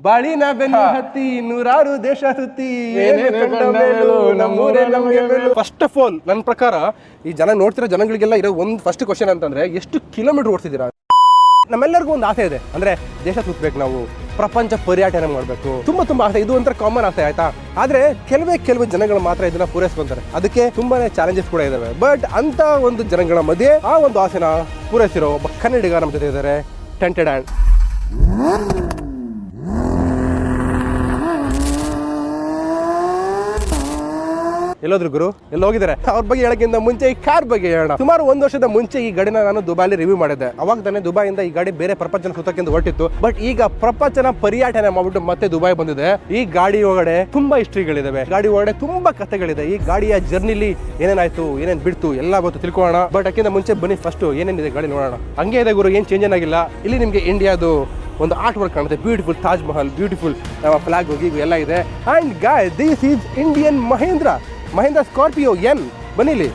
ಬಾಳಿನ ಬೆನ್ನು ಹತ್ತಿ ನೂರಾರು ದೇಶ ಸುತ್ತಿ. ಫಸ್ಟ್ ಆಫ್ ಆಲ್ ನನ್ನ ಪ್ರಕಾರ ಈ ಜನ ನೋಡ್ತಿರೋ ಜನಗಳಿಗೆಲ್ಲ ಇರೋ ಒಂದು ಫಸ್ಟ್ ಕ್ವಶನ್ ಅಂತಂದ್ರೆ ಎಷ್ಟು ಕಿಲೋಮೀಟರ್ ಓಡ್ತಿದ್ದೀರಾ? ನಮ್ಮೆಲ್ಲರಿಗೂ ಒಂದು ಆಸೆ ಇದೆ. ಅಂದ್ರೆ ದೇಶ ಸುತ್ತಬೇಕು ನಾವು ಪ್ರಪಂಚ ಪರ್ಯಟನೆ ಮಾಡಬೇಕು. ತುಂಬಾ ತುಂಬಾ ಆಸೆ. ಇದು ಒಂಥರ ಕಾಮನ್ ಆಸೆ ಆಯ್ತಾ? ಆದ್ರೆ ಕೆಲವೇ ಕೆಲವು ಜನಗಳು ಮಾತ್ರ ಇದನ್ನ ಪೂರೈಸ್ಕೊಂತಾರೆ. ಅದಕ್ಕೆ ತುಂಬಾನೇ ಚಾಲೆಂಜಸ್ ಕೂಡ ಇದಾವೆ. ಬಟ್ ಅಂತ ಒಂದು ಜನಗಳ ಮಧ್ಯೆ ಆ ಒಂದು ಆಸೆನ ಪೂರೈಸಿರೋ ಒಬ್ಬ ಕನ್ನಡಿಗ ನಮ್ಮ ಜೊತೆ ಇದ್ದಾರೆ ಟೆಂಟೆಡ್ ಆ್ಯಂಡ್ ಎಲ್ಲೋದ್ರು ಗುರು? ಎಲ್ಲ ಹೋಗಿದ್ದಾರೆ ಅವ್ರ ಬಗ್ಗೆ ಹೇಳಕ್ಕಿಂತ ಮುಂಚೆ ಈ ಕಾರ್ ಬಗ್ಗೆ ಹೇಳೋಣ. ಸುಮಾರು ಒಂದು ವರ್ಷದ ಮುಂಚೆ ಈ ಗಾಡಿನ ನಾನು ದುಬೈಲಿ ರಿವ್ಯೂ ಮಾಡಿದ್ದೆ. ಅವಾಗ ತಾನೇ ದುಬೈಯಿಂದ ಈ ಗಾಡಿ ಬೇರೆ ಪ್ರಪಂಚನ ಸುತ್ತಕ್ಕಿಂತ ಹೊರಟಿತ್ತು. ಬಟ್ ಈಗ ಪ್ರಪಂಚನ ಪರ್ಯಟನೆ ಮಾಡ್ಬಿಟ್ಟು ಮತ್ತೆ ದುಬೈ ಬಂದಿದೆ. ಈ ಗಾಡಿ ಒಳಗಡೆ ತುಂಬಾ ಹಿಸ್ಟ್ರಿಗಳಿದಾವೆ. ಗಾಡಿ ಒಳಗಡೆ ತುಂಬಾ ಕಥೆಗಳಿದೆ. ಈ ಗಾಡಿಯ ಜರ್ನಿಲಿ ಏನೇನಾಯ್ತು, ಏನೇನ್ ಬಿಡ್ತು, ಎಲ್ಲ ಗೊತ್ತು ತಿಳ್ಕೊಳ್ಳೋಣ. ಬಟ್ ಅದಕ್ಕಿಂತ ಮುಂಚೆ ಬನ್ನಿ ಫಸ್ಟ್ ಏನೇನಿದೆ ಗಾಡಿ ನೋಡೋಣ. ಹಂಗೆ ಇದೆ ಗುರು, ಏನ್ ಚೇಂಜ್ ಏನಾಗಿಲ್ಲ. ಇಲ್ಲಿ ನಿಮ್ಗೆ ಇಂಡಿಯಾದು ಒಂದು ಆರ್ಟ್ ವರ್ಕ್ ಕಾಣುತ್ತೆ beautiful Taj Mahal beautiful flag ಹೋಗಿ ಎಲ್ಲ ಇದೆ. And guy this is Indian Mahindra Mahindra Scorpio N. ಬನ್ನಿಲಿ.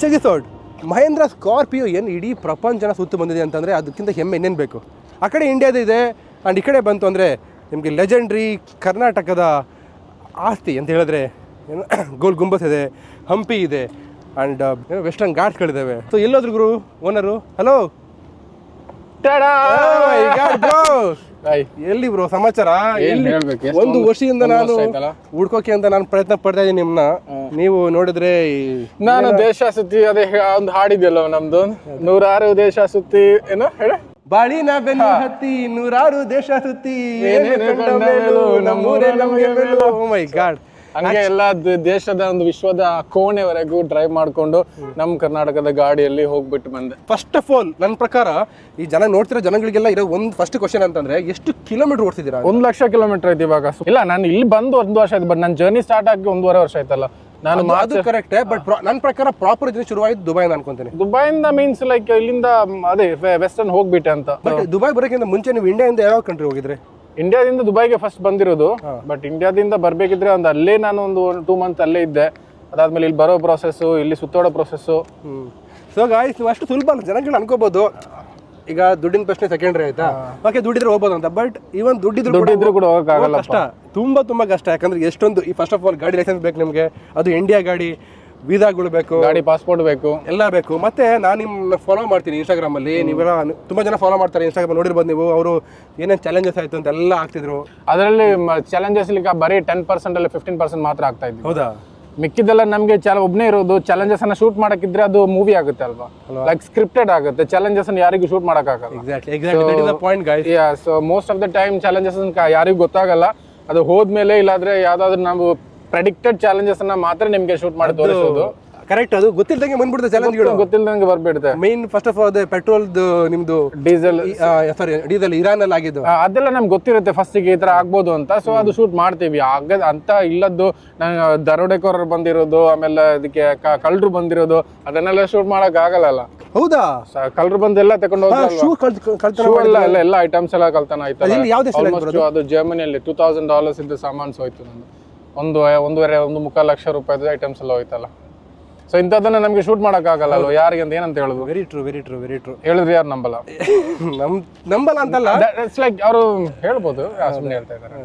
ಚಗಿಸೋಡ್ ಮಹೇಂದ್ರ ಸ್ಕಾರ್ಪಿಯೋ ಎನ್ ಇಡೀ ಪ್ರಪಂಚನ ಸುತ್ತು ಬಂದಿದೆ ಅಂತಂದರೆ ಅದಕ್ಕಿಂತ ಹೆಮ್ಮೆ ಇನ್ನೇನು ಬೇಕು? ಆ ಕಡೆ ಇಂಡಿಯಾದ ಇದೆ ಆ್ಯಂಡ್ ಈ ಕಡೆ ಬಂತು ಅಂದರೆ ನಿಮಗೆ ಲೆಜೆಂಡ್ರಿ ಕರ್ನಾಟಕದ ಆಸ್ತಿ ಅಂತ ಹೇಳಿದ್ರೆ ಗೋಲ್ ಗುಂಬಸ್ ಇದೆ, ಹಂಪಿ ಇದೆ ಆ್ಯಂಡ್ ವೆಸ್ಟರ್ನ್ ಘಾಟ್ಸ್ಗಳಿದ್ದಾವೆ ಸೊ ಎಲ್ಲೋದ್ರು ಗುರು ಓನರು ಹಲೋ. ಎಲ್ಲಿ ಬ್ರೋ ಸಮಾಚಾರ? ಒಂದು ವರ್ಷದಿಂದ ನಾನು ಹುಡ್ಕೋಕೆ ಅಂತ ನಾನು ಪ್ರಯತ್ನ ಪಡ್ತಾ ಇದ್ದೀನಿ ನಿಮ್ನ. ನೀವು ನೋಡಿದ್ರೆ ನಾನು ದೇಶ ಸುತ್ತಿ ಅದೇ ಒಂದು ಹಾಡಿದ್ಯಲ್ಲ ನಮ್ದು. ನೂರಾರು ದೇಶ ಸುತ್ತಿ ಏನೋ? ಹೇಳ. ಬಾಳಿನ ಬೆನ್ನು ಹತ್ತಿ ನೂರಾರು ದೇಶ ಸುತ್ತಿ ನಮ್ಮೂರೇ ನಮ್ಗೆ. ಓ ಮೈ ಗಾಡ್ ಹಂಗೆ ಎಲ್ಲ ದೇಶದ ಒಂದು ವಿಶ್ವದ ಕೋಣೆವರೆಗೂ ಡ್ರೈವ್ ಮಾಡ್ಕೊಂಡು ನಮ್ಮ ಕರ್ನಾಟಕದ ಗಾಡಿಯಲ್ಲಿ ಹೋಗ್ಬಿಟ್ಟು ಬಂದೆ. ಫಸ್ಟ್ ಆಫ್ ಆಲ್ ನನ್ನ ಪ್ರಕಾರ ಈ ಜನ ನೋಡ್ತಿರೋ ಜನಗಳಿಗೆಲ್ಲ ಇರೋ ಒಂದು ಫಸ್ಟ್ ಕ್ವಶನ್ ಅಂತಂದ್ರೆ ಎಷ್ಟು ಕಿಲೋಮೀಟರ್ ಓಡ್ತಿದ್ದೀರಾ? ಒಂದ್ ಲಕ್ಷ ಕಿಲೋಮೀಟರ್ ಐತಿ ಇವಾಗ. ಇಲ್ಲ ನಾನು ಇಲ್ಲಿ ಬಂದು ಒಂದು ವರ್ಷ ಆಯ್ತು ಬಟ್ ನನ್ನ ಜರ್ನಿ ಸ್ಟಾರ್ಟ್ ಆಗಿ ಒಂದೂವರೆ ವರ್ಷ ಆಯ್ತಲ್ಲ. ನಾನು ಮಾತು ಕರೆಕ್ಟೇ ಬಟ್ ನನ್ನ ಪ್ರಕಾರ ಪ್ರಾಪರ್ ಜರ್ನಿ ಶುರುವಾಯ್ತು ದುಬೈ ಅನ್ಕೊಂತೀನಿ. ದುಬೈಯಿಂದ ಮೀನ್ಸ್ ಲೈಕ್ ಇಲ್ಲಿಂದ ಅದೇ ವೆಸ್ಟರ್ನ್ ಹೋಗ್ಬಿಟ್ಟೆ ಅಂತ. ಬಟ್ ದುಬೈ ಬರೋಕ್ಕಿಂತ ಮುಂಚೆ ನೀವು ಇಂಡಿಯಾದಿಂದ ಯಾವ ಕಂಟ್ರಿ ಹೋಗಿದ್ರಿ? ಇಂಡಿಯಾದಿಂದ ದುಬೈಗೆ ಫಸ್ಟ್ ಬಂದಿರೋದು ಬಟ್ ಇಂಡಿಯಾದಿಂದ ಬರ್ಬೇಕಿದ್ರೆ ಒಂದು ಅಲ್ಲೇ ನಾನು ಒಂದು ಟೂ ಮಂತ್ ಅಲ್ಲೇ ಇದ್ದೆ. ಅದಾದ್ಮೇಲೆ ಇಲ್ಲಿ ಬರೋ ಪ್ರೊಸೆಸ್ಸು ಇಲ್ಲಿ ಸುತ್ತೋಡೋ ಪ್ರೊಸೆಸ್ಸು ಸೊ ಗಾಯ್ಸ್ ನೀವು ಅಷ್ಟು ಸುಲಭ ಅಲ್ಲ ಜನಗಳು ಅನ್ಕೋಬಹುದು ಈಗ ದುಡ್ಡಿನ ಪ್ರಶ್ನೆ ಸೆಕೆಂಡ್ರಿ ಆಯ್ತಾ? ಓಕೆ ದುಡ್ಡಿದ್ರೆ ಹೋಗ್ಬೋದು ಅಂತ ಬಟ್ ಇವನ್ ದುಡ್ಡಿದ್ರು ದುಡ್ಡಿದ್ರು ಕೂಡ ಹೋಗಕ್ಕಾಗಲ್ಲ ಕಷ್ಟ. ತುಂಬಾ ತುಂಬಾ ಕಷ್ಟ. ಯಾಕಂದ್ರೆ ಎಷ್ಟೊಂದು ಈ ಫಸ್ಟ್ ಆಫ್ ಆಲ್ ಗಾಡಿ ಲೈಸೆನ್ಸ್ ಬೇಕು ನಿಮಗೆ. ಅದು ಇಂಡಿಯಾ ಗಾಡಿ. ವೀಸಾಗಳು ಬೇಕು. ಗಾಡಿ ಪಾಸ್ಪೋರ್ಟ್ ಬೇಕು. ಎಲ್ಲ ಬೇಕು. ಮತ್ತೆ ನಾನು ನಿಮ್ಮ ಫಾಲೋ ಮಾಡ್ತೀನಿ ಇನ್ಸ್ಟಾಗ್ರಾಮ್ ಅಲ್ಲಿ. ನೀವೆಲ್ಲ ತುಂಬಾ ಜನ ಫಾಲೋ ಮಾಡ್ತಾರೆ ಇನ್ಸ್ಟಾಗ್ರಾಮ್ ನೋಡಿರ್ಬೋದು ನೀವು. ಅವರು ಏನೇನು ಚಾಲೆಂಜಸ್ ಆಯ್ತು ಅಂತ ಎಲ್ಲ ಆಗ್ತಿದ್ರು ಅದರಲ್ಲಿ ಚಾಲೆಂಜಸ್ ಈಗ ಬರೀ ಟೆನ್ ಪರ್ಸೆಂಟ್ ಅಲ್ಲಿ ಫಿಫ್ಟೀನ್ ಪರ್ಸೆಂಟ್ ಮಾತ್ರ ಆಗ್ತಾ ಇದ್ವಿ. ಹೌದಾ? ಮಿಕ್ಕಿದೆಲ್ಲ ನಮಗೆ ಚಾಲ ಒಬ್ಬನೇ ಇರೋದು ಚಾಲೆಂಜಸ್ ಅನ್ನ ಶೂಟ್ ಮಾಡಕ್ಕಿದ್ರೆ ಅದು ಮೂವಿ ಆಗುತ್ತೆ ಅಲ್ವಾ? ಲೈಕ್ ಸ್ಕ್ರಿಪ್ಟೆಡ್ ಆಗುತ್ತೆ. ಚಾಲೆಂಜಸ್ ಅನ್ನ ಯಾರಿಗೂ ಶೂಟ್ ಮಾಡಕ್ಕಾಗಲ್ಲ. So most of the time challenges ಯಾರಿಗೂ ಗೊತ್ತಾಗಲ್ಲ. ಅದು ಹೋದ್ಮೇಲೆ ಇಲ್ಲಾದ್ರೆ ಯಾವ್ದಾದ್ರು ನಾವು ಪ್ರೆಡಿಕ್ಟೆಡ್ ಚಾಲೆಂಜಸ್ ಅನ್ನ ಮಾತ್ರ ನಿಮ್ಗೆ ಶೂಟ್ ಮಾಡಿ ತೋರಿಸೋದು. ಕರೆಕ್ಟ್ ಅದು. ಗೊತ್ತಿಲ್ದಂಗೆ ಬಂದ್ಬಿಡುತ್ತೆ ಚಾಲೆಂಜ್ಗಳು ಗೊತ್ತಿಲ್ಲದಂಗೆ ಬರ್ಬಿಡುತ್ತೆ. ಮೈನ್ ಫಸ್ಟ್ ಆಫ್ ಆಲ್ ಪೆಟ್ರೋಲ್ದು ನಿಮ್ದು ಡೀಸೆಲ್ ಸಾರಿ ಡೀಸೆಲ್ ಇರಾನ್ ಅಲ್ಲಿ ಆಗಿದ್ದು. ಅದೆಲ್ಲ ನಮ್ಗೆ ಗೊತ್ತಿರುತ್ತೆ ಫಸ್ಟಿಗೆ ಈ ತರ ಆಗ್ಬೋದು ಅಂತ. ಸೊ ಅದು ಶೂಟ್ ಮಾಡ್ತೀವಿ. ಆಗ ಅಂತ ಇಲ್ಲದ್ದು ದರೋಡೆಕೋರರು ಬಂದಿರೋದು ಆಮೇಲೆ ಅದಕ್ಕೆ ಕಳ್ಳರು ಬಂದಿರೋದು ಅದನ್ನೆಲ್ಲ ಶೂಟ್ ಮಾಡಕ್ ಆಗಲ್ಲ ಹೌದಾ? ಕಳ್ಳರು ಬಂದು ಎಲ್ಲ ತಗೊಂಡು ಎಲ್ಲ ಎಲ್ಲ ಐಟಮ್ಸ್ ಎಲ್ಲ ಕಲ್ತನ ಆಯ್ತು ಅದು ಜರ್ಮನಿಯಲ್ಲಿ ಟೂ ತೌಸಂಡ್ ಡಾಲರ್ಸ್ ಇದ್ದ ಸಾಮಾನ್ಸ್ ಹೋಯ್ತು ನಂದು. ಒಂದು ಒಂದೂವರೆ ಒಂದು ಮುಕ್ಕಾಲು ಲಕ್ಷ ರೂಪಾಯಿದು ಐಟಮ್ಸ್ ಎಲ್ಲ ಹೋಯ್ತಲ್ಲ. ಸೊ ಇಂಥದ್ದನ್ನ ನಮ್ಗೆ ಶೂಟ್ ಮಾಡಕ್ಕಾಗಲ್ಲ ಅಲ್ವಾ ಯಾರಿಗೆ ಅಂತ ಏನಂತ ಹೇಳುದು? Very true very true very true ಹೇಳಿದ್ರೆ ಯಾರು ನಂಬಲ್ಲ? ನಮ್ ನಂಬಲ್ಲ ಅಂತಲ್ಲ? ಇಟ್ಸ್ ಲೈಕ್ ಅವರು ಹೇಳ್ಬೋದು ಸುಮ್ಮನೆ ಹೇಳ್ತಾ ಇದ್ದಾರೆ.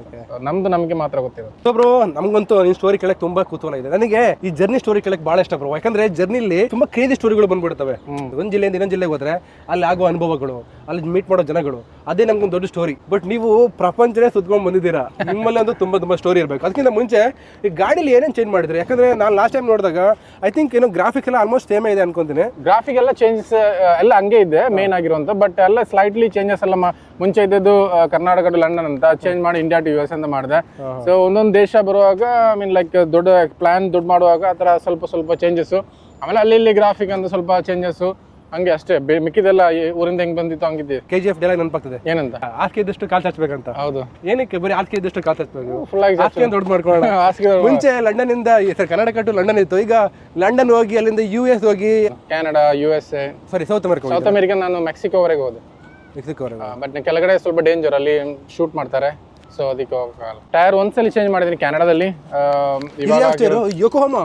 ನಮ್ದು ನಮಗೆ ಮಾತ್ರ ಗೊತ್ತಿರೋದು. ಬ್ರೋ ನಮ್ಗಂತೂ ನಿಮ್ ಸ್ಟೋರಿ ಕೇಳಕ್ ತುಂಬಾ ಕುತೂಹಲ ಇದೆ ನನಗೆ ಈ ಜರ್ನಿ ಸ್ಟೋರಿ ಕೇಳಕ್ ಬಹಳ ಇಷ್ಟ ಬ್ರೋ ಯಾಕಂದ್ರೆ ಜರ್ನಿಲಿ ತುಂಬಾ ಕ್ರೇಜಿ ಸ್ಟೋರಿಗಳು ಬಂದ್ಬಿಡ್ತವೆ. ಒಂದ್ ಜಿಲ್ಲೆಯಿಂದ ಇನ್ನೊಂದ್ ಜಿಲ್ಲೆಗೆ ಹೋದ್ರೆ ಅಲ್ಲಿ ಆಗೋ ಅನುಭವಗಳು ಅಲ್ಲಿ ಮೀಟ್ ಮಾಡೋ ಜನಗಳು ಅದೇ ನಮ್ಗೊಂದು ದೊಡ್ಡ ಸ್ಟೋರಿ ಬಟ್ ನೀವು ಪ್ರಪಂಚನೇ ಸುತ್ಕೊಂಡ್ ಬಂದಿದ್ದೀರಾ? ನಿಮ್ಮಲ್ಲಿ ಅಂತೂ ತುಂಬಾ ತುಂಬಾ ಸ್ಟೋರಿ ಇರಬೇಕು. ಅದಕ್ಕಿಂತ ಮುಂಚೆ ಈ ಗಾಡಿಲಿ ಏನೇನು ಚೇಂಜ್ ಮಾಡಿದ್ರೆ? ಯಾಕಂದ್ರೆ ನಾನು ಲಾಸ್ಟ್ ಟೈಮ್ ನೋಡಿದಾಗ ಐ ಥಿಂಕ್ ಏನೋ ಗ್ರಾಫಿಕ್ ಎಲ್ಲ ಆಲ್ಮೋಸ್ಟ್ ಸೇಮೇ ಇದೆ ಅನ್ಕೊಂತೀನಿ. ಗ್ರಾಫಿಕ್ ಎಲ್ಲ ಚೇಂಜಸ್ ಎಲ್ಲ ಹಂಗೆ ಇದೆ ಮೇನ್ ಆಗಿರುವಂತ ಬಟ್ ಎಲ್ಲ ಸ್ಲೈಟ್ಲಿ ಚೇಂಜಸ್ ಎಲ್ಲ ಮುಂಚೆ ಇದ್ದದ್ದು ಕರ್ನಾಟಕ ಟು ಲಂಡನ್ ಅಂತ ಚೇಂಜ್ ಮಾಡಿ ಇಂಡಿಯಾ ಟು ಯು ಎಸ್ ಅಂತ ಮಾಡಿದೆ. ಸೊ ಒಂದೊಂದು ದೇಶ ಬರುವಾಗ ಐ ಮೀನ್ ಲೈಕ್ ದೊಡ್ಡ ಪ್ಲಾನ್ ದುಡ್ಡು ಮಾಡುವಾಗ ಆ ಥರ ಸ್ವಲ್ಪ ಸ್ವಲ್ಪ ಚೇಂಜಸ್ಸು ಆಮೇಲೆ ಅಲ್ಲಿ ಇಲ್ಲಿ ಗ್ರಾಫಿಕ್ ಅಂತ ಸ್ವಲ್ಪ ಚೇಂಜಸ್ ಹಂಗೆ ಅಷ್ಟೇ ಬೆ- ಮಿಕ್ಕಿದೆಲ್ಲ ಈ ಊರಿಂದ ಹೆಂಗ್ ಬಂದಿತ್ತು ಹಂಗಿದೆ ಕೆ ಜಿ ಎಫ್ ಡೈಲಾಗ್ ನೆನಪಾಗ್ತದೆ. ಏನಂತ? ಆಸ್ಕೆ ಇದ್ದಷ್ಟು ಕಾಲ್ ಚಾಚ್ಬೇಕಂತ. ಹೌದು. ಏನಕ್ಕೆ ಬರೀ ಆಸ್ಕೆ ಇದ್ದಷ್ಟು ಕಾಲ್ ಚಾಚ್ಬೇಕು? ಫುಲ್ ಆಗಿ ಆಸ್ಕೆ ದೊಡ್ಡ ಮಾಡ್ಕೊಳ್ಳೋಣ. ಹಾಸಿಗೆ ಮುಂಚೆ ಲಂಡನ್ ಇಂದ ಸರ್ ಕರ್ನಾಟಕ ಟು ಲಂಡನ್ ಇತ್ತು. ಈಗ ಲಂಡನ್ ಹೋಗಿ ಅಲ್ಲಿಂದ ಯು ಎಸ್ ಹೋಗಿ. Canada U S A sorry South America South America ನಾನು ಮೆಕ್ಸಿಕೋವರೆಗೆ ಹೋದೆ. ಮೆಕ್ಸಿಕೋವರೆಗೆ ಬಟ್ ಕೆಳಗಡೆ ಸ್ವಲ್ಪ ಡೇಂಜರ್ ಅಲ್ಲಿ ಶೂಟ್ ಮಾಡ್ತಾರೆ. ಸೊ ಅದಕ್ಕೆ ಹೋಗಲ್ಲ ಟೈರ್ ಒಂದ್ಸಲಿ ಚೇಂಜ್ ಮಾಡಿದೀನಿ ಕೆನಡಾದಲ್ಲಿ ಯೋಕೋಹಾಮ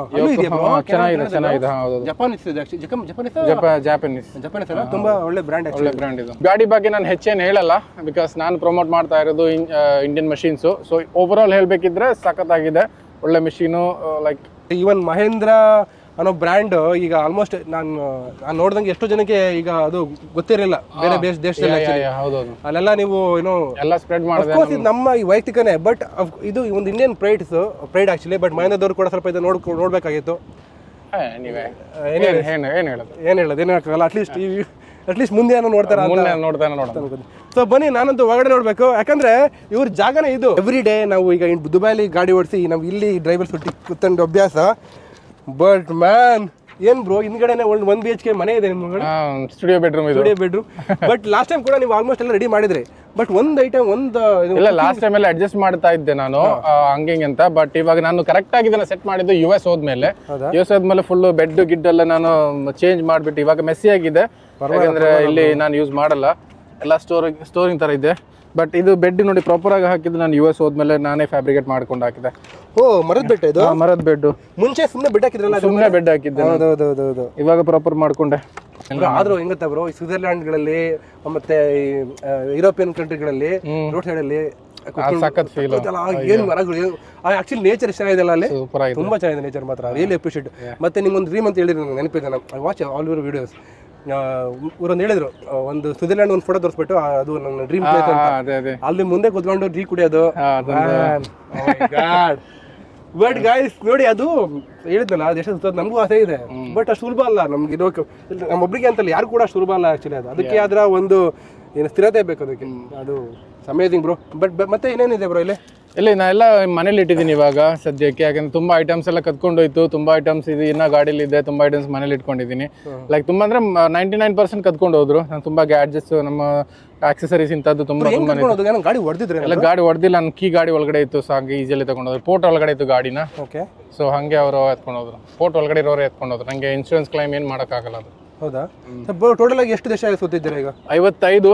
ಚೆನ್ನಾಗಿದೆ ಚೆನ್ನಾಗಿದೆ. ಹೌದು ಜಪಾನೀಸ್ ಇದೆ actually. ಜಕಮ್- ಜಪಾನೀಸ್ ಜಪ ಜಾಪನೀಸ್ ಜಪಾನೀಸ್ ಅಲ್ಲ? ತುಂಬಾ ಒಳ್ಳೆ ಬ್ರ್ಯಾಂಡ್ ಒಳ್ಳೆ ಬ್ರ್ಯಾಂಡ್ ಇದು. ಗಾಡಿ ಬಗ್ಗೆ ನಾನು ಹೆಚ್ಚೇನು ಹೇಳಲ್ಲ ಬಿಕಾಸ್ ನಾನು ಪ್ರಮೋಟ್ ಮಾಡ್ತಾ ಇರೋದು Indian machines so over all ಹೇಳಬೇಕಿದ್ರೆ ಸಖತ್ತಾಗಿದೆ. ಒಳ್ಳೆ ಮಿಷಿನು ಲೈಕ್ ಈವನ್ ಮಹೇಂದ್ರ ಅನ್ನೋ ಬ್ರ್ಯಾಂಡ್ ಈಗ ಆಲ್ಮೋಸ್ಟ್ ನಾನು ನಾನು ನೋಡ್ದಂಗೆ ಎಷ್ಟೋ ಜನಕ್ಕೆ ಈಗ ಅದು ಗೊತ್ತಿರಲಿಲ್ಲ. ಬೇರೆ ದೇಶ ದೇಶದಲ್ಲಿ. ಹೌದೌದು. ಅಲ್ಲೆಲ್ಲ ನೀವು ಏನೋ ಎಲ್ಲ ಸ್ಪ್ರೆಡ್ ಮಾಡಿ ಇದು ನಮ್ಮ ಈ ವೈಯಕ್ತಿಕನೇ ಬಟ್ ಇದು ಒಂದು Indian prides pride actually but ಮಹೇಂದ್ರದವ್ರು ಕೂಡ ಸ್ವಲ್ಪ ಇದು ನೋಡ್ ನೋಡ್ಬೇಕಾಗಿತ್ತು. ಏನೇ ಹೇಳೋದು? ಏನ್ ಹೇಳೋದು? ಏನು ಹೇಳಕ್ಕಾಗಲ್ಲ ಅಟ್ಲೀಸ್ಟ್ ಅಟ್ಲೀಸ್ಟ್ ಮುಂದೆ ಏನೋ ನೋಡ್ತಾರೆ ನೋಡ್ತಾನೆ ನೋಡೋಣ ಸೊ ಬನ್ನಿ ನಾನಂತೂ ಒಳಗಡೆ ನೋಡಬೇಕು. ಯಾಕಂದ್ರೆ ಇವ್ರ ಜಾಗನೇ ಇದು. ಎವ್ರಿ ಡೇ ನಾವು ಈಗ ದುಬೈಲಿ ಗಾಡಿ ಓಡಿಸಿ ನಾವು ಇಲ್ಲಿ ಡ್ರೈವರ್ ಸುಟ್ಟಿ ಕುತ್ಕೊಂಡು ಅಭ್ಯಾಸ. ಬಟ್ ಮ್ಯಾನ್ ಏನ್ ಬ್ರೋ ಹಿಂದ್ಗಡೆನೆ ಒಂದು ಒನ್ ಬಿ ಎಚ್ ಕೆ ಮನೆ ಇದೆ ನಿಮ್ಮ ಸ್ಟುಡಿಯೋ ಬೆಡ್ರೂಮ್ ಇದೆ. Studio bedroom but last time ಕೂಡ ನೀವು ಆಲ್ಮೋಸ್ಟ್ ಎಲ್ಲ ರೆಡಿ ಮಾಡಿದ್ರಿ. ಬಟ್ ಒಂದು ಐಟಮ್ ಒಂದು ಇಲ್ಲ ಲಾಸ್ಟ್ ಟೈಮ್ ಎಲ್ಲ ಅಡ್ಜಸ್ಟ್ ಮಾಡ್ತಾ ಇದ್ದೆ ನಾನು ಹಂಗೆ ಹಿಂಗೆ ಅಂತ. ಬಟ್ ಇವಾಗ ನಾನು ಕರೆಕ್ಟ್ ಆಗಿ ಇದನ್ನ ಸೆಟ್ ಮಾಡಿದ್ದು ಯು ಎಸ್ ಹೋದ್ಮೇಲೆ. ಹೌದಾ? ಯು ಎಸ್ ಹೋದ್ಮೇಲೆ ಫುಲ್ ಬೆಡ್ ಗಿಡ್ ಎಲ್ಲ ನಾನು ಚೇಂಜ್ ಮಾಡ್ಬಿಟ್ಟು ಇವಾಗ ಮೆಸ್ಸಿ ಆಗಿದೆ. ಯಾಕಂದ್ರೆ ಇಲ್ಲಿ ನಾನು ಯೂಸ್ ಮಾಡಲ್ಲ. ಎಲ್ಲ ಸ್ಟೋರಿಂಗ್ ಸ್ಟೋರಿಂಗ್ ತರ ಇದೆ. ಬಟ್ ಇದು ಬೆಡ್ ನೋಡಿ ಪ್ರಾಪರ್ ಆಗಿ ಹಾಕಿದ್ದು ನಾನು ಯು ಎಸ್ ಹೋದ್ಮೇಲೆ ನಾನೇ ಫ್ಯಾಬ್ರಿಕೇಟ್ ಮಾಡ್ಕೊಂಡು ಹಾಕಿದೆ. ಓ ಮರದ ಬೆಡ್ ಇದು? ಆ, ಮರದ ಬೆಡ್ ಮುಂಚೆ ಸುಮ್ಮನೆ ಬೆಡ್ ಹಾಕಿದ್ರಲ್ಲ ಅದು? ಸುಮ್ಮನೆ ಬೆಡ್ ಹಾಕಿದ್ದೆ ನಾನು. ಹೌದು ಇವಾಗ ಪ್ರಾಪರ್ ಮಾಡ್ಕೊಂಡೆ. ಆದ್ರೂ ಹೆಂಗತ್ತ ಬ್ರೋ ಈ ಸ್ವಿಟ್ಜರ್ಲ್ಯಾಂಡ್ಗಳಲ್ಲಿ ಮತ್ತೆ ಈ ಯುರೋಪಿಯನ್ ಕಂಟ್ರಿಗಳಲ್ಲಿ ರೋಡ್ ಸೈಡ್ ಅಲ್ಲಿ ಸಖತ್ ಕೂತಲ್ಲ, ಆ ಏನ್ ಮರಗಳು ಆಕ್ಚುಲಿ ನೇಚರ್ ಚೆನ್ನಾಗಿದೆ ಅಲ್ಲಿ? ಸೂಪರ್ ಆಗಿದೆ. ತುಂಬಾ ಚೆನ್ನಾಗಿದೆ ನೇಚರ್ ಮಾತ್ರ ರಿಯಲಿ ಅಪ್ರಿಷಿಯೇಟ್ ಮತ್ತೆ ನಿಮ್ಗೊಂದು ಡ್ರೀಮ್ ಅಂತ ಹೇಳಿದ್ರೆ ನನಗೆ ನೆನಪಿದೆ ನಾನು ವಾಚ್ ಆಲ್ ಯುವರ್ ವಿಡಿಯೋಸ್ ಇವರೊಂದು ಹೇಳಿದ್ರು ಒಂದು ಸ್ವಿಟ್ಜರ್ಲ್ಯಾಂಡ್ ಒಂದು ಫೋಟೋ ತೋರಿಸ್ಬಿಟ್ಟು ಅದು ನನ್ನ ಡ್ರೀಮ್ ಪ್ಲೇಸ್ ಅಂತ. ಅದೇ ಅದೇ. ಅಲ್ಲಿ ಮುಂದೆ ಕುತ್ಕೊಂಡು ಡ್ರೀ ಕುಡಿಯೋದು. ಬಟ್ ಗಾಯ್ಸ್ ನೋಡಿ ಅದು ಹೇಳಿದ್ನಲ್ಲ ಅದು ಎಷ್ಟು ಸುತ್ತೋದು ನಮಗೂ ಆಸೆ ಇದೆ. ಬಟ್ ಅಷ್ಟು ಸುಲಭ ಅಲ್ಲ ನಮ್ಗೆ ನಮ್ಮ ನಮ್ಮೊಬ್ರಿಗೆ ಅಂತಲ್ಲ ಯಾರು ಕೂಡ ಸುಲಭ ಅಲ್ಲ ಆ್ಯಕ್ಚುಲಿ ಅದು. ಅದಕ್ಕೆ ಆದ್ರೆ ಒಂದು ಏನು ಸ್ಥಿರತೆ ಬೇಕು ಅದಕ್ಕೆ. ಅದು ಅಮೇಜಿಂಗ್ ಬ್ರೋ ಬಟ್ ಮತ್ತೆ ಏನೇನಿದೆ ಬ್ರೋ ಇಲ್ಲಿ? ಇಲ್ಲಿ ನಾ ಎಲ್ಲ ಮನೇಲಿ ಇಟ್ಟಿದ್ದೀನಿ ಇವಾಗ ಸದ್ಯಕ್ಕೆ ಯಾಕಂದ್ರೆ ತುಂಬಾ ಐಟಮ್ಸ್ ಎಲ್ಲ ಕತ್ಕೊಂಡೋಯ್ತು ತುಂಬಾ ಐಟಮ್ಸ್ ಇದೆ ಇನ್ನ ಗಾಡಿಲಿ ಇದೆ ತುಂಬಾ ಐಟಮ್ಸ್ ಮನೇಲಿ ಇಟ್ಕೊಂಡಿದ್ದೀನಿ. ಲೈಕ್ ತುಂಬಾ ಅಂದ್ರೆ ನೈಂಟಿ ನೈನ್ ಪರ್ಸೆಂಟ್ ಕತ್ಕೊಂಡು ಹೋದ್ರು ನಾನು ತುಂಬಾ ಗ್ಯಾಡ್ಜೆಟ್ಸ್ ನಮ್ಮ ಆಕ್ಸೆಸರೀಸ್ ಇಂಥದ್ದು ತುಂಬಾ ತುಂಬಾ ಗಾಡಿ ಹೊಡೆದಿದ್ರೆ ಎಲ್ಲ ಗಾಡಿ ಹೊಡೆದಿಲ್ಲ ನನ್ನ ಕೀ ಗಾಡಿ ಒಳಗಡೆ ಇತ್ತು ಸೊ ಹಂಗೆ ಈಸಿಯಲ್ಲಿ ತಗೊಂಡೋದ್ರು ಪೋರ್ಟ್ ಒಳಗಡೆ ಇತ್ತು ಗಾಡಿನ. ಓಕೆ ಸೊ ಹಂಗೆ ಅವರು ಎತ್ಕೊಂಡು ಹೋದ್ರು ಪೋರ್ಟ್ ಒಳಗಡೆ ಇರೋರು ಎತ್ಕೊಂಡು ಹೋದ್ರು ನಂಗೆ ಇನ್ಶೂರೆನ್ಸ್ ಕ್ಲೈಮ್ ಏನು ಮಾಡೋಕ್ಕಾಗಲ್ಲ ಅದು. ಹೌದಾ? ಟೋಟಲ್ ಆಗಿ ಎಷ್ಟು ದೇಶ ಸುತ್ತಿದ್ದೀರಾ ಈಗ? ಐವತ್ತೈದು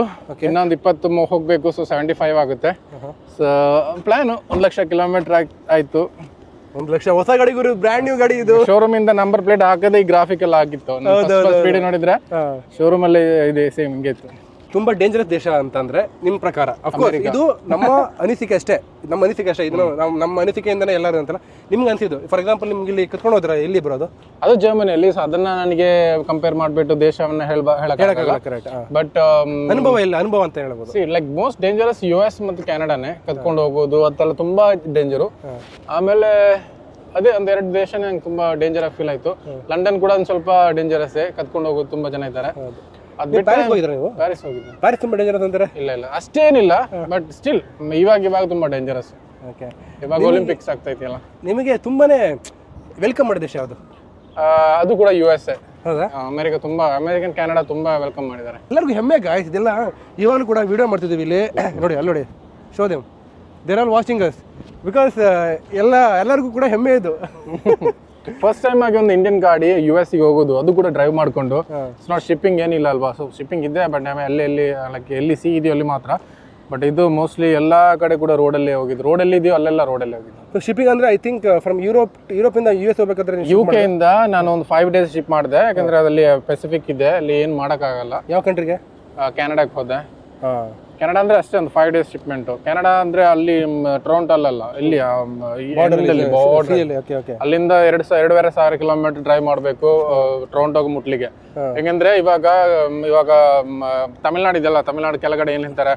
ಇನ್ನೊಂದು ಇಪ್ಪತ್ತು ಹೋಗಬೇಕು ಸೊ ಸೆವೆಂಟಿ ಫೈವ್ ಆಗುತ್ತೆ ಸೊ ಪ್ಲ್ಯಾನು ಒಂದು ಲಕ್ಷ ಕಿಲೋಮೀಟರ್ ಆಯಿತು. ಒಂದು ಲಕ್ಷ ಹೊಸ ಗಾಡಿ ಗುರು ಬ್ರ್ಯಾಂಡ್ ನ್ಯೂ ಗಾಡಿ ಇದು. ಶೋರೂಮ್ ಇಂದ ನಂಬರ್ ಪ್ಲೇಟ್ ಹಾಕದೆ ಈ ಗ್ರಾಫಿಕ್ ಎಲ್ಲ ಆಗಿತ್ತು. ಸ್ಪೀಡ್ ನೋಡಿದ್ರೆ ಶೋರೂಮ್ ಅಲ್ಲಿ ಇದೆ ಸೇಮ್ ಹಿಂಗೆ ಇತ್ತು. ತುಂಬಾ ಡೇಂಜರಸ್ ದೇಶ ಅಂತಂದ್ರೆ ನಿಮ್ ಪ್ರಕಾರ? ಅಫ್ಕೋರ್ಸ್ ಇದು ನಮ್ಮ ಅನಿಸಿಕೆ ಅಷ್ಟೇ. ನಮ್ಮ ಅನಿಸಿಕೆ ಅಷ್ಟೇ. ಇದು ನಮ್ಮ ನಮ್ಮ ಅನಿಸಿಕೆಯಿಂದನೇ ಎಲ್ಲರೂ ಅಂತಲ್ಲ ನಿಮ್ಗೆ ಅನ್ಸಿದ್ದು? ಫಾರ್ ಎಕ್ಸಾಂಪಲ್ ನಿಮ್ಗೆ ಇಲ್ಲಿ ಕತ್ಕೊಂಡು ಹೋದ್ರೆ ಎಲ್ಲಿ ಬರೋದು ಅದು? ಜರ್ಮನಿಯಲ್ಲಿ ಸೊ ಅದನ್ನ ನನಗೆ ಕಂಪೇರ್ ಮಾಡ್ಬಿಟ್ಟು ದೇಶವನ್ನ ಹೇಳ್ಬ ಹೇಳಕ್ಕಾಗಲ್ಲ ಕರೆಕ್ಟ್ ಬಟ್ ಅನುಭವ ಇಲ್ಲ ಅನುಭವ ಅಂತ ಹೇಳ್ಬೋದು. Like most dangerous U S ಮತ್ತು ಕೆನಡಾನೇ ಕತ್ಕೊಂಡು ಹೋಗೋದು ಅದೆಲ್ಲ ತುಂಬಾ ಡೇಂಜರು ಆಮೇಲೆ ಅದೇ ಒಂದೆರಡು ದೇಶನೇ ನಂಗೆ ತುಂಬಾ ಡೇಂಜರ್ ಫೀಲ್ ಆಯ್ತು. ಲಂಡನ್ ಕೂಡ ಒಂದು ಸ್ವಲ್ಪ ಡೇಂಜರಸ್ ಕತ್ಕೊಂಡು ಹೋಗೋದು ತುಂಬಾ ಜನ ಇದ್ದಾರೆ. ಪ್ಯಾರಿಸ್ ಹೋಗಿದ್ರೆ ನೀವು? ಪ್ಯಾರಿಸ್ ಹೋಗಿದ್ದೆ. ಪ್ಯಾರಿಸ್ ತುಂಬಾ ಡೇಂಜರಸ್ ಅಂತಾರೆ? ಇಲ್ಲ ಇಲ್ಲ. ಅಷ್ಟೇನಿಲ್ಲ ಬಟ್ ಸ್ಟಿಲ್ ಇವಾಗ ಇವಾಗ ತುಂಬಾ ಡೇಂಜರಸ್ ಓಕೆ ಇವಾಗ ಒಲಿಂಪಿಕ್ಸ್ ಆಗ್ತೈತಿ ಅಲ್ಲ ನಿಮಗೆ ತುಂಬಾನೇ ವೆಲ್ಕಮ್ ಮಾಡಿದ ದೇಶ ಯಾವುದು? ಅದು ಕೂಡ ಯು ಎಸ್ ಎ ಹೌದಾ? ಅಮೆರಿಕ ತುಂಬಾ ಅಮೆರಿಕನ್ ಕೆನಡಾ ತುಂಬಾ ವೆಲ್ಕಮ್ ಮಾಡಿದ್ದಾರೆ. ಎಲ್ಲರಿಗೂ ಹೆಮ್ಮೆ ಗಾಯ್ಸ್ ಇದೆಲ್ಲ ಇವಾಗಲೂ ಕೂಡ ವಿಡಿಯೋ ಮಾಡ್ತಿದ್ದೀವಿ ಇಲ್ಲಿ. ನೋಡಿ ಅಲ್ಲಿ ನೋಡಿ. Show they've there all watching us because ಎಲ್ಲ ಎಲ್ಲರಿಗೂ ಕೂಡ ಹೆಮ್ಮೆ ಇದು. ಫಸ್ಟ್ ಟೈಮ್ ಆಗಿ ಒಂದು ಇಂಡಿಯನ್ ಗಾಡಿ ಯು ಎಸ್ಗೆ ಹೋಗೋದು ಅದು ಕೂಡ ಡ್ರೈವ್ ಮಾಡ್ಕೊಂಡು. ಇಟ್ಸ್ ನಾಟ್ ಶಿಪ್ಪಿಂಗ್ ಏನಿಲ್ಲ ಅಲ್ವಾ? ಸೊ ಶಿಪ್ಪಿಂಗ್ ಇದೆ ಬಟ್ ಅಲ್ಲಿ ಎಲ್ಲಿ ಲೈಕ್ ಎಲ್ಲಿ ಸಿ ಇದೆಯೋ ಅಲ್ಲಿ ಮಾತ್ರ. ಬಟ್ ಇದು ಮೋಸ್ಟ್ಲಿ ಎಲ್ಲ ಕಡೆ ಕೂಡ ರೋಡಲ್ಲೇ ಹೋಗಿದ್ದು. ರೋಡಲ್ಲಿ ಇದೆಯೋ ಅಲ್ಲೆಲ್ಲ ರೋಡಲ್ಲೇ ಹೋಗಿದ್ದು. ಶಿಪ್ಪಿಂಗ್ ಅಂದ್ರೆ ಐ ಥಿಂಕ್ ಫ್ರಮ್ ಯುರೋಪ್ ಇಂದ ಯು ಎಸ್ ಹೋಗ್ಬೇಕಾದ್ರೆ ನೀವು ಯು ಕೆ ಇಂದ ನಾನು ಒಂದು ಫೈವ್ ಡೇಸ್ ಶಿಪ್ ಮಾಡಿದೆ. ಯಾಕಂದ್ರೆ ಅದರಲ್ಲಿ ಪೆಸಿಫಿಕ್ ಇದೆ ಅಲ್ಲಿ ಏನು ಮಾಡೋಕ್ಕಾಗಲ್ಲ. ಯಾವ ಕಂಟ್ರಿಗೆ ಕೆನಡಾಕ್ಕೆ ಹೋದೆ. ಹಾಂ. ಕೆನಡಾ ಅಂದ್ರೆ ಅಷ್ಟೇ ಒಂದು ಫೈವ್ ಡೇಸ್ ಶಿಪ್ಮೆಂಟ್ ಕೆನಡಾ ಅಂದ್ರೆ ಅಲ್ಲಿ ಟೊರೊಂಟೊ ಅಲ್ಲಲ್ಲ ಇಲ್ಲಿ ಅಲ್ಲಿಂದ ಎರಡು ಎರಡೂವರೆ ಸಾವಿರ ಕಿಲೋಮೀಟರ್ ಡ್ರೈವ್ ಮಾಡಬೇಕು ಟೊರೊಂಟೋಗೆ ಮುಟ್ಲಿಗೆ ಹೆಂಗಂದ್ರೆ ಇವಾಗ ಇವಾಗ ತಮಿಳ್ನಾಡು ಇದೆಯಲ್ಲ ತಮಿಳ್ನಾಡು ಕೆಳಗಡೆ ಏನ್ ಹೇಳ್ತಾರೆ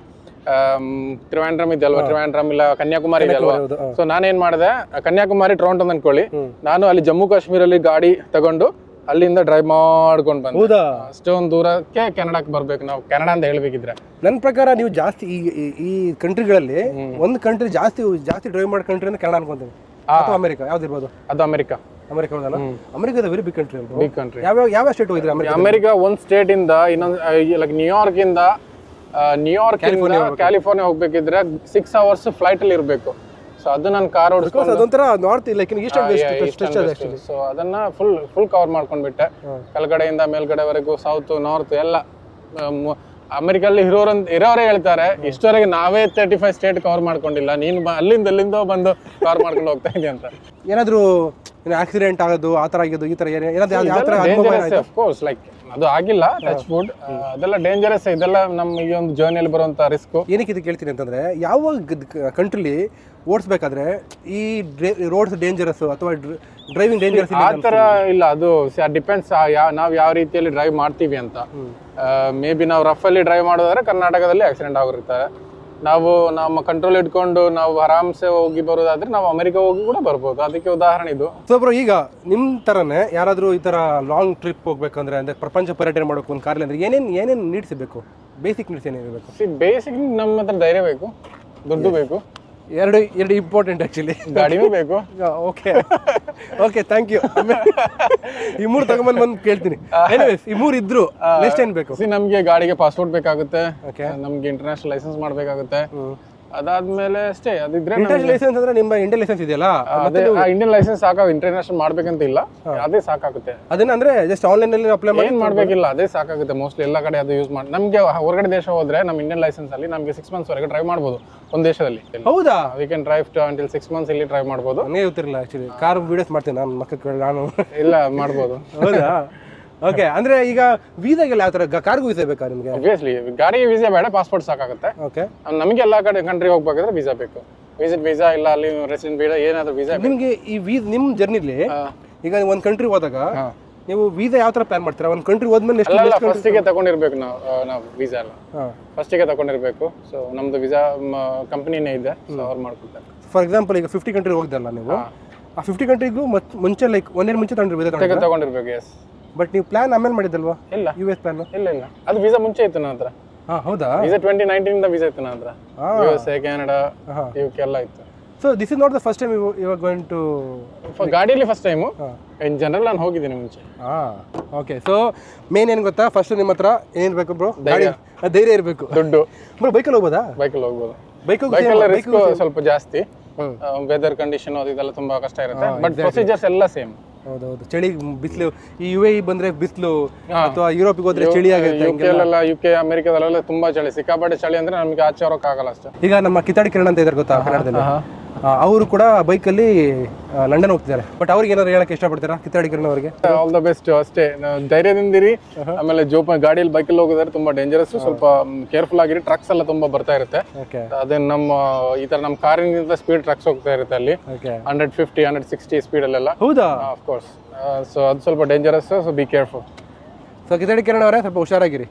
ತ್ರಿವಾಂಡ್ರಮ್ ಇದೆಯಲ್ವಾ ತ್ರಿವೇಂದ್ರಮ್ ಇಲ್ಲ ಕನ್ಯಾಕುಮಾರಿ ಇದೆಯಲ್ವಾ. ಸೊ ನಾನೇನ್ ಮಾಡಿದೆ ಕನ್ಯಾಕುಮಾರಿ ಟ್ರೋಂಟೋ ಅನ್ಕೊಳ್ಳಿ ನಾನು ಅಲ್ಲಿ ಜಮ್ಮು ಕಾಶ್ಮೀರಲ್ಲಿ ಗಾಡಿ ತಗೊಂಡು ಅಲ್ಲಿಂದ ಡ್ರೈವ್ ಮಾಡ್ಕೊಂಡು ಬಂದು. ಹೌದಾ? ಅಷ್ಟೊಂದು ದೂರಕ್ಕೆ ಕೆನಡಾಕ್ ಬರ್ಬೇಕು ನಾವು. ಕೆನಡಾ ಅಂತ ಹೇಳ್ಬೇಕಿದ್ರೆ. ನನ್ನ ಪ್ರಕಾರ ನೀವು ಜಾಸ್ತಿ ಈ ಈ- ಈ ಕಂಟ್ರಿಗಳಲ್ಲಿ ಒಂದು ಕಂಟ್ರಿ ಜಾಸ್ತಿ ಜಾಸ್ತಿ ಡ್ರೈವ್ ಮಾಡೋ ಕಂಟ್ರಿ ಅಂದ್ರೆ ಕೆನಡಾ ಅನ್ಕೊಂತೀನಿ. ಅಥವಾ ಅಮೆರಿಕ ಯಾವ್ದಿರ್ಬೋದು ಅದು ಅಮೆರಿಕ. ಅಮೆರಿಕ ಹೌದಲ್ಲ? ಅಮೆರಿಕದ ವೆರಿ ಬಿಗ್ ಕಂಟ್ರಿ ಅಲ್ವಾ? ಬಿಗ್ ಕಂಟ್ರಿ ಯಾವ ಯಾವ ಸ್ಟೇಟ್ ಹೋಗಿದ್ರಿ ಅಮೆರಿಕ ಅಮೆರಿಕ ಒಂದ್ ಸ್ಟೇಟ್ ಇಂದ ಇನ್ನೊಂದು ಲೈಕ್ ನ್ಯೂಯಾರ್ಕ್ ಇಂದ ನ್ಯೂಯಾರ್ಕ್ ಕ್ಯಾಲಿಫೋರ್ನಿಯಾ ಹೋಗ್ಬೇಕಿದ್ರೆ ಸಿಕ್ಸ್ ಅವರ್ಸ್ ಫ್ಲೈಟ್ ಅಲ್ಲಿ ಇರ್ಬೇಕು. ಸೊ ಅದು ನಾನು ಕಾರ್ ಓಡಿಸ್ಕೊಂಡು ಅದೊಂಥರ ನಾರ್ತ್ ಲೈಕ್ ವೆಸ್ಟ್ ಅದು ಸೊ ಅದನ್ನ ಫುಲ್ ಫುಲ್ ಕವರ್ ಮಾಡ್ಕೊಂಡ್ಬಿಟ್ಟೆ. ಕೆಳಗಡೆಯಿಂದ ಮೇಲ್ಗಡೆವರೆಗೂ ಸೌತ್ ನಾರ್ತ್ ಎಲ್ಲ ಅಮೆರಿಕಲ್ಲಿ ಇರೋರಂತ ಇರೋರೇ ಹೇಳ್ತಾರೆ ಇಷ್ಟವರೆಗೆ ನಾವೇ ತರ್ಟಿ ಫೈವ್ ಸ್ಟೇಟ್ ಕವರ್ ಮಾಡ್ಕೊಂಡಿಲ್ಲ ನೀನು ಬ- ಅಲ್ಲಿಂದ ಅಲ್ಲಿಂದ ಬಂದು ಕವರ್ ಮಾಡ್ಕೊಂಡು ಹೋಗ್ತಾ ಇದೀಯ ಅಂತ. ಏನಾದರೂ ಆಕ್ಸಿಡೆಂಟ್ ಆಗೋದು ಆ ಥರ ಆಗಿದ್ದು ಈ ಥರ ಏನೇ ಏನಾದ್ರು ಯಾವ- ಥರ ಅನುಭವ ಕೋರ್ಸ್ ಲೈಕ್ ಅದು ಆಗಿಲ್ಲ ಟಚ್ ಫುಡ್ ಅದೆಲ್ಲ ಡೇಂಜರಸ್ ಇದೆಲ್ಲ ನಮ್ಮ ಈ ಒಂದು ಜರ್ನಿಯಲ್ಲಿ ಬರುವಂತ ರಿಸ್ಕ್ ಏನಕ್ಕೆ ಇದು ಕೇಳ್ತೀನಿ ಅಂತಂದ್ರೆ ಯಾವ ಕಂಟ್ರಿಲಿ ಓಡಿಸ್ಬೇಕಾದ್ರೆ ಈ ರೋಡ್ಸ್ ಡೇಂಜರಸ್ ಅಥವಾ ಡ್ರೈವಿಂಗ್ ಡೇಂಜರಸ್ ಆ ತರ ಇಲ್ಲ ಅದು ಡಿಪೆಂಡ್ಸ್ ನಾವು ಯಾವ ರೀತಿಯಲ್ಲಿ ಡ್ರೈವ್ ಮಾಡ್ತೀವಿ ಅಂತ. ಮೇ ಬಿ ನಾವು ರಫ್ ಅಲ್ಲಿ ಡ್ರೈವ್ ಮಾಡೋದಾದ್ರೆ ಕರ್ನಾಟಕದಲ್ಲಿ ಆಕ್ಸಿಡೆಂಟ್ ಆಗಿರ್ತಾರೆ ನಾವು ನಮ್ಮ ಕಂಟ್ರೋಲ್ ಇಟ್ಕೊಂಡು ನಾವು ಆರಾಮ್ಸೆ ಹೋಗಿ ಬರೋದಾದ್ರೆ ನಾವು ಅಮೆರಿಕ ಹೋಗಿ ಕೂಡ ಬರ್ಬೋದು. ಅದಕ್ಕೆ ಉದಾಹರಣೆ ಇದು. ಸೊ ಬ್ರೋ ಈಗ ನಿಮ್ಮ ಥರನೇ ಯಾರಾದರೂ ಈ ಥರ ಲಾಂಗ್ ಟ್ರಿಪ್ ಹೋಗ್ಬೇಕಂದ್ರೆ ಅಂದ್ರೆ ಪ್ರಪಂಚ ಪರ್ಯಟನೆ ಮಾಡೋಕೆ ಒಂದು ಕಾರ್ಲಿ ಅಂದ್ರೆ ಏನೇನು ಏನೇನು ನೀಡ್ಸ್ ಬೇಕು ಬೇಸಿಕ್ ನೀಡ್ಸ್ ಏನಿರಬೇಕು ಬೇಸಿಕ್ ನಮ್ಮ ಹತ್ರ ಧೈರ್ಯ ಬೇಕು ದುಡ್ಡು ಬೇಕು. ಎರಡು ಎರಡು ಇಂಪಾರ್ಟೆಂಟ್ ಆ್ಯಕ್ಚುಲಿ ಗಾಡಿನೂ ಬೇಕು. ಓಕೆ ಓಕೆ ಥ್ಯಾಂಕ್ ಯು ಈ ಮೂರು ತಗೊಂಬಂದು ಬಂದು ಕೇಳ್ತೀನಿ. ಈ ಮೂರು ಇದ್ರು ನೆಕ್ಸ್ಟ್ ಏನು ಬೇಕು? ನಮಗೆ ನಮ್ಗೆ ಗಾಡಿಗೆ ಪಾಸ್ಪೋರ್ಟ್ ಬೇಕಾಗುತ್ತೆ. ಓಕೆ ನಮ್ಗೆ ಇಂಟರ್ನ್ಯಾಷನಲ್ ಲೈಸೆನ್ಸ್ ಮಾಡ್ಬೇಕಾಗುತ್ತೆ. ಅದಾದ್ಮೇಲೆ ಅಷ್ಟೇ ಅದಿದ್ರೆ ಇಂಟರ್ನ್ಯಾಷನಲ್ ಲೈಸೆನ್ಸ್ ಅಂದ್ರೆ ನಿಮ್ಮ ಇಂಡಿಯನ್ ಲೈಸೆನ್ಸ್ ಇದೆಯಲ್ಲ? ಅದೇ ಇಂಡಿಯನ್ ಲೈಸೆನ್ಸ್ ಸಾಕಾಗ ಇಂಟರ್ನ್ಯಾಷನಲ್ ಮಾಡ್ಬೇಕಂತ ಇಲ್ಲ. ಅದೇ ಸಾಕಾಗುತ್ತೆ. ಅದನ್ನ ಅಂದ್ರೆ ಜಸ್ಟ್ ಆನ್ಲೈನ್ ಅಲ್ಲಿ ಅಪ್ಲೈ ಮಾಡಿ ಏನ್ ಮಾಡ್ಬೇಕಿಲ್ಲ ಅದೇ ಸಾಕಾಗುತ್ತೆ ಮೋಸ್ಟ್ಲಿ ಎಲ್ಲ ಕಡೆ ಅದು ಯೂಸ್ ಮಾಡಿ ನಮ್ಗೆ ಹೊರಗಡೆ ದೇಶ ಹೋದ್ರೆ ನಮ್ಮ ಇಂಡಿಯನ್ ಲೈಸೆನ್ಸ್ ಅಲ್ಲಿ ನಮಗೆ ಸಿಕ್ಸ್ ಮಂತ್ಸ್ ವರೆಗೆ ಡ್ರೈವ್ ಮಾಡ್ಬೋದು ಒಂದ್ ದೇಶದಲ್ಲಿ. ಹೌದಾ? We can drive until six months ಇಲ್ಲಿ ಡ್ರೈವ್ ಮಾಡ್ಬೋದು. ನನಗೆ ಗೊತ್ತಿರಲಿಲ್ಲ ಆಕ್ಚುಲಿ ಕಾರ್ ವಿಡಿಯೋಸ್ ಮಾಡ್ತೀನಿ ನಾನು ಮಕ್ಕಳು ನಾನು. ಇಲ್ಲ ಮಾಡ್ಬೋದು. ಹೌದಾ? ಓಕೆ ಅಂದ್ರೆ ಈಗ ವೀಸಾಗೆಲ್ಲ ಯಾವ ತರ ಕಾರ್ಗೂ ವೀಸಾ ಬೇಕಾ ನಿಮಗೆ? ಆಬ್ವಿಯಸ್ಲಿ ಗಾಡಿಗೆ ವೀಸಾ ಬೇಡ ಪಾಸ್ಪೋರ್ಟ್ ಸಾಕಾಗುತ್ತೆ. ಓಕೆ ನಮಗೆ ಎಲ್ಲ ಕಡೆ ಕಂಟ್ರಿ ಹೋಗ್ಬೇಕಾದ್ರೆ ವೀಸಾ ಬೇಕು. ವಿಸಿಟ್ ವೀಸಾ ಇಲ್ಲ ಅಲ್ಲಿ ರೆಸಿಡೆಂಟ್ ವೀಸಾ ಏನಾದ್ರು ವೀಸಾ ನಿಮಗೆ ಈ ವೀಸ್ ನಿಮ್ಮ ಜರ್ನಿಲಿ ಈಗ ಒಂದು ಕಂಟ್ರಿ ಹೋದಾಗ ನೀವು ವೀಸಾ ಯಾವ ತರ ಪ್ಲಾನ್ ಮಾಡ್ತೀರಾ? ಒಂದು ಕಂಟ್ರಿ ಹೋದ್ಮೇಲೆ ಎಷ್ಟು ಫಸ್ಟಿಗೆ ತಗೊಂಡಿರ್ಬೇಕು ನಾವು ನಾವು ವೀಸಾ ಎಲ್ಲ. ಫಸ್ಟಿಗೆ ತಗೊಂಡಿರ್ಬೇಕು. ಸೊ ನಮ್ದು ವೀಸಾ ಕಂಪನಿನೇ ಇದೆ. ಅವ್ರು ಮಾಡ್ಕೊಡ್ತಾರೆ. ಫಾರ್ ಎಕ್ಸಾಂಪಲ್ ಈಗ ಫಿಫ್ಟಿ ಕಂಟ್ರಿ ಹೋಗ್ದಲ್ಲ ನೀವು? ಆ ಫಿಫ್ಟಿ ಕಂಟ್ರಿಗೂ ಮುಂಚೆ ಲೈಕ್ ಒನ್ ಇಯರ್ ಮುಂಚೆ ತಗೊಂಡಿರ್ಬೇಕು ತಗೊಂಡಿರ್ಬೇಕು ಎಸ್ ಬಟ್ ನೀವು ಪ್ಲಾನ್ ಆಮೇಲೆ ಮಾಡಿದಲ್ವಾ ಇಲ್ಲ. ಯು ಎಸ್ ಪ್ಲಾನ್ ಇಲ್ಲ ಇಲ್ಲ. ಅದು ವೀಸಾ ಮುಂಚೆ ಇತ್ತು ನನ್ನ ಹತ್ರ. ಹಾಂ ಹೌದಾ? ವೀಸಾ ಟ್ವೆಂಟಿ ನೈನ್ಟೀನ್ ಇಂದ ವೀಸಾ ಇತ್ತು ನನ್ನ ಹತ್ರ. U S A Canada. U K ಎಲ್ಲ ಇತ್ತು. So this is not the first time you are going to ಗಾಡಿಯಲ್ಲಿ ಫಸ್ಟ್ ಟೈಮು ಇನ್ ಜನರಲ್ ನಾನು ಹೋಗಿದ್ದೀನಿ ಮುಂಚೆ. ಹಾಂ ಓಕೆ ಸೊ ಮೇನ್ ಏನು ಗೊತ್ತಾ? ಫಸ್ಟ್ ನಿಮ್ಮ ಹತ್ರ ಏನಿರಬೇಕು ಬ್ರೋ ಗಾಡಿ ಧೈರ್ಯ ಇರಬೇಕು. ದುಡ್ಡು. ಬ್ರೋ ಬೈಕಲ್ಲಿ ಹೋಗ್ಬೋದಾ? ಬೈಕಲ್ಲಿ ಹೋಗ್ಬೋದು. ಬೈಕ್ ಬೈಕಲ್ಲ ರಿಸ್ಕ್ ಸ್ವಲ್ಪ ಜಾಸ್ತಿ. ವೆದರ್ ಕಂಡೀಷನ್ ಅದು ಇದೆಲ್ಲ ತುಂಬಾ ಕಷ್ಟ ಇರುತ್ತೆ. ಬಟ್ ಪ್ರೊಸೀಜರ್ಸ್ ಎಲ್ಲ ಸೇಮ್ ಹೌದೌದು. ಚಳಿ ಬಿಸಿಲು ಈ ಯು ಎ ಬಂದ್ರೆ ಬಿಸಿಲು ಅಥವಾ ಯುರೋಪಿಗೆ ಹೋದ್ರೆ ಚಳಿ ಆಗುತ್ತೆ ಯು ಕೆ ಅಲ್ಲೆಲ್ಲ ಯು ಕೆ ಅಮೆರಿಕದಲ್ಲೆಲ್ಲ ತುಂಬಾ ಚಳಿ. ಸಿಕ್ಕಾಪಟ್ಟೆ ಚಳಿ ಅಂದ್ರೆ ನಮಗೆ ಆಚೆ ಆಗಲ್ಲ ಅಷ್ಟೇ. ಈಗ ನಮ್ಮ ಕಿತಾಡಿ ಕಿರಣ್ ಅಂತ ಇದ್ದಾರೆ ಗೊತ್ತಾ ಕನ್ನಡದಲ್ಲಿ? ಅವರು ಕೂಡ ಬೈಕಲ್ಲಿ ಲಂಡನ್ ಹೋಗ್ತಿದ್ದಾರೆ. ಬಟ್ ಅವ್ರಿಗೆ ಏನಾದ್ರು ಹೇಳಕ್ಕೆ ಇಷ್ಟಪಡ್ತೀರಾ? ಕಿತ್ತಾಡಿಕರಣ ಕಿರಣ್ ಅವರಿಗೆ ಆಲ್ ದ ಬೆಸ್ಟ್ ಅಷ್ಟೇ. ಧೈರ್ಯದಿಂದಿರಿ. ಆಮೇಲೆ ಜೋಪ ಗಾಡಿಯಲ್ಲಿ ಬೈಕಲ್ಲಿ ಹೋಗೋದಾದ್ರೆ ತುಂಬಾ ಡೇಂಜರಸ್ ಸ್ವಲ್ಪ ಕೇರ್ಫುಲ್ ಆಗಿರಿ. ಟ್ರಕ್ಸ್ ಎಲ್ಲ ತುಂಬಾ ಬರ್ತಾ ಇರುತ್ತೆ. ಓಕೆ ಅದೇ ನಮ್ಮ ಈ ತರ ನಮ್ಮ ಕಾರಿನಿಂದ ಸ್ಪೀಡ್ ಟ್ರಕ್ಸ್ ಹೋಗ್ತಾ ಇರುತ್ತೆ ಅಲ್ಲಿ. Okay hundred fifty hundred sixty ಸ್ಪೀಡಲ್ಲೆಲ್ಲ ಹೌದಾ? ಆಫ್ ಕೋರ್ಸ್ ಸೊ ಅದು ಸ್ವಲ್ಪ dangerous so be careful so ಕಿತ್ತಾಡಿ Kiran ಅವರೇ ಸ್ವಲ್ಪ ಹುಷಾರಾಗಿರಿ.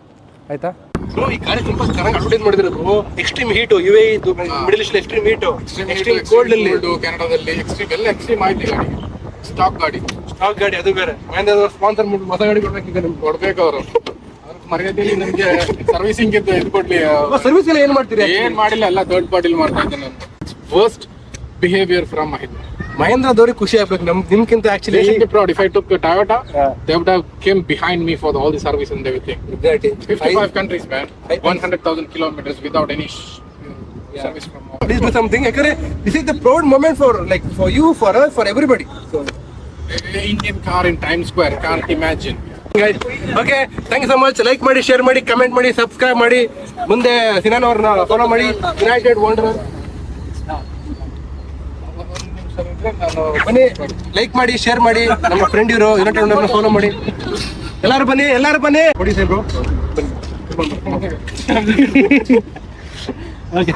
ಆಯ್ತಾ? ಬ್ರೋ ಈ ಗಾಡಿ ತುಂಬಾ ಚೆನ್ನಾಗಿ ಅಡ್ವರ್ಟೈಸ್ ಮಾಡಿದ್ರು bro extreme heat U A middle east extreme heat extreme cold ಅಲ್ಲಿ. ಕೆನಡಾದಲ್ಲಿ ಎಕ್ಸ್ಟ್ರೀಮ್ ಎಲ್ಲ ಎಕ್ಸ್ಟ್ರೀಮ್ ಆಯ್ತು ಗಾಡಿ. ಸ್ಟಾಕ್ ಗಾಡಿ. ಸ್ಟಾಕ್ ಗಾಡಿ ಅದು ಬೇರೆ. ಮಹೇಂದ್ರ ಸ್ಪಾನ್ಸರ್ ಹೊಸ ಗಾಡಿ ಕೊಡ್ಬೇಕೀಗ ನಿಮ್ಗೆ. ಕೊಡ್ಬೇಕು ಅವರು. ಮರ್ಯಾದೆಯಲ್ಲಿ ನಮ್ಗೆ ಸರ್ವಿಸಿಂಗ್ ಇದ್ದು ಇದು ಕೊಡ್ಲಿ ಸರ್ವಿಸ್ ಎಲ್ಲ ಏನ್ ಮಾಡ್ತೀರಿ? ಏನು ಮಾಡಿಲ್ಲ ಎಲ್ಲ ಥರ್ಡ್ ಪಾರ್ಟಿಲಿ ಮಾಡ್ತಾ ಇದ್ದೀನಿ ನಾನು. First behaviour from Mahindra. Mahindra ದವ್ರಿಗೆ ಖುಷಿ ಆಗ್ಬೇಕು ನಮ್ ನಿಮ್ಗಿಂತ actually be proud. If I took a Toyota, they would have came behind me for the, all the service and everything. 55 countries, man. 100,000 kilometers without any sh- service from home. Please do something ಯಾಕಂದ್ರೆ this is the proud moment for like for you for us for everybody Indian car in Times Square, can't imagine. Okay thank you so much like ಮಾಡಿ share ಮಾಡಿ comment ಮಾಡಿ subscribe ಮಾಡಿ ಮುಂದೆ ಸಿನಾನ್ ಅವ್ರನ್ನ follow ಮಾಡಿ United wonder ನಾನು ಬನ್ನಿ like ಮಾಡಿ ಶೇರ್ ಮಾಡಿ ನಮ್ಮ ಫ್ರೆಂಡ್ ಇವರು ವಂಡರ್ನ ಫಾಲೋ ಮಾಡಿ. ಎಲ್ಲಾರು ಬನ್ನಿ ಎಲ್ಲಾರು ಬನ್ನಿ. ಕೊಡಿ ಸರ್ ಬ್ರೋ ಓಕೆ